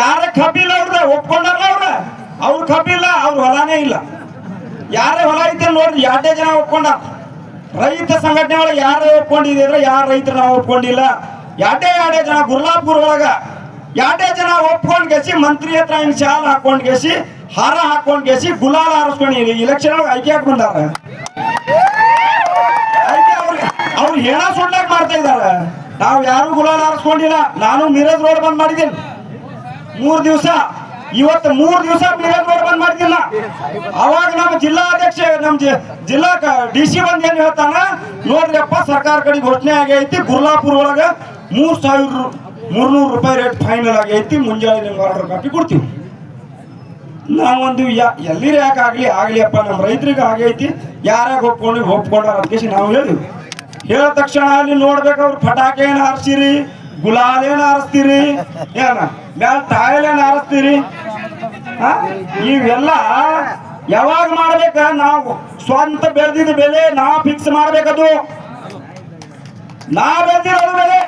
ಯಾರ ಕಬ್ಬಿಲ್ಲ ಅವ್ರದ ಒಪ್ಕೊಂಡಾರ ಅವ್ರ? ಅವ್ರ ಕಬ್ಬಿಲ್ಲ ಅವ್ರ ಹೊಲಾನೇ ಇಲ್ಲ. ಯಾರೇ ಹೊಲ ಐತೆ ನೋಡ್ರಿ ಎರಡೇ ಜನ ಒಪ್ಕೊಂಡ ರೈತ ಸಂಘಟನೆ ಒಳಗೆ ಯಾರೇ ಒಪ್ಕೊಂಡಿದ್ರೆ ಯಾರ ರೈತರು ನಾವು ಒಪ್ಕೊಂಡಿಲ್ಲ. ಎರಡೇ ಎರಡೇ ಜನ ಗುರ್ಲಾಪುರ್ ಒಳಗ ಯಾಟೇ ಜನ ಒಪ್ಕೊಂಡ್ ಗೆಸಿ ಮಂತ್ರಿ ಹತ್ರ ಹಿಂಗ್ ಶಾಲ್ ಹಾಕೊಂಡ್ ಗೆಸಿ, ಹಾರ ಹಾಕೊಂಡ್ ಗೆಸಿ ಗುಲಾಲ್ ಹಾರಿಸ್ಕೊಂಡು ಇಲೆಕ್ಷನ್ ಒಳಗೆ ಐಕೆ ಹಾಕಿ ಬಂದಾರ? ಅವ್ರು ಹೇಳ ಸುಳ್ಳಾಗ ಮಾಡ್ತಾ ಇದ್ದಾರೆ. ನಾವು ಯಾರು ಗುಲಾಲ್ ಹಾರಿಸ್ಕೊಂಡಿಲ್ಲ. ನಾನು ಮಿರಜ್ ರೋಡ್ ಬಂದ್ ಮಾಡಿದ್ದೀನಿ. ಮೂರ್ ದಿವಸ. ಇವತ್ತು ಮೂರ್ ದಿವಸ ರೋಡ್ ಬಂದ್ ಮಾಡ್ತಿಲ್ಲ. ಅವಾಗ ನಮ್ಮ ಜಿಲ್ಲಾಧ್ಯಕ್ಷ, ನಮ್ ಜಿಲ್ಲಾ ಡಿ ಸಿ ಬಂದ್ ಏನ್ ಹೇಳ್ತಾನ? ನೋಡ್ರಿಯಪ್ಪ, ಸರ್ಕಾರ ಕಡೆ ಘೋಷಣೆ ಆಗೈತಿ ಗುರ್ಲಾಪುರ್ ಒಳಗ ಮೂರ್ ಸಾವಿರ ಮೂರ್ನೂರು ರೂಪಾಯಿ ರೇಟ್ ಫೈನಲ್ ಆಗೈತಿ ಮುಂಜಾನೆ ನಿಮ್ಗೆ ಆರ್ಡರ್ ಕಾಪಿ ಕೊಡ್ತೀವಿ. ನಾವೊಂದು ಎಲ್ಲಿರ ಯಾಕೆ ಆಗ್ಲಿ ಆಗ್ಲಿ ಅಪ್ಪ ನಮ್ಮ ರೈತರಿಗೆ ಆಗೈತಿ ಯಾರ್ಯಾಗ ಒಪ್ಕೊಂಡು, ಒಪ್ಕೊಂಡಾರ ಅದಕ್ಕೆ ನಾವು ಹೇಳಿದ್ವಿ. ಹೇಳಿದ ತಕ್ಷಣ ಅಲ್ಲಿ ನೋಡ್ಬೇಕು ಅವ್ರು, ಪಟಾಕಿ ಏನು ಹಾರಿಸ್ತೀರಿ ಗುಲಾಲ್ ಏನ್ ಹಾರಿಸ್ತೀರಿ ಏನ? ಮ್ಯಾಲ ಟಾಯಲ್ ಏನ್ ಹಾರಿಸ್ತೀರಿ ಆ? ಇವೆಲ್ಲ ಯಾವಾಗ ಮಾಡ್ಬೇಕ? ನಾವು ಸ್ವಂತ ಬೆಳೆದಿದ ಬೆಲೆ ನಾ ಫಿಕ್ಸ್ ಮಾಡ್ಬೇಕದು. ನಾ ಬೆಳೆದಿರೋದು ಬೆಲೆ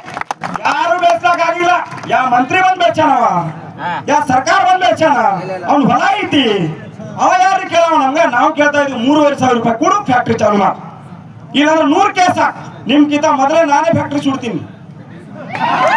ಯಾರು ಬೆಳೆಸಕ್ ಆಗಿಲ್ಲ. ಯಾ ಮಂತ್ರಿ ಬಂದ್ ಬೆಳ್ಚಾನವ ಯಾ ಸರ್ಕಾರ ಬಂದ್ ಬೆಳ್ಚಾನ ಅವ್ನ್ ಹೊಲ ಐತಿ. ಅವ ಯಾರು ಕೇಳವ ನಮ್ಗ ನಾವು ಕೇಳ್ತಾ ಇದ್ವಿ ಮೂರುವರೆ ಸಾವಿರ ರೂಪಾಯಿ ಕೊಡು ಫ್ಯಾಕ್ಟ್ರಿ ಚಾಲು ಮಾಡ. ಇಲ್ಲಾಂದ್ರೆ ನೂರು ಕೇಸ್ ಹಾಕ್. ನಿಮ್ಗಿಂತ ಮೊದಲೇ ನಾನೇ ಫ್ಯಾಕ್ಟ್ರಿ ಸುಡ್ತೀನಿ. Yeah.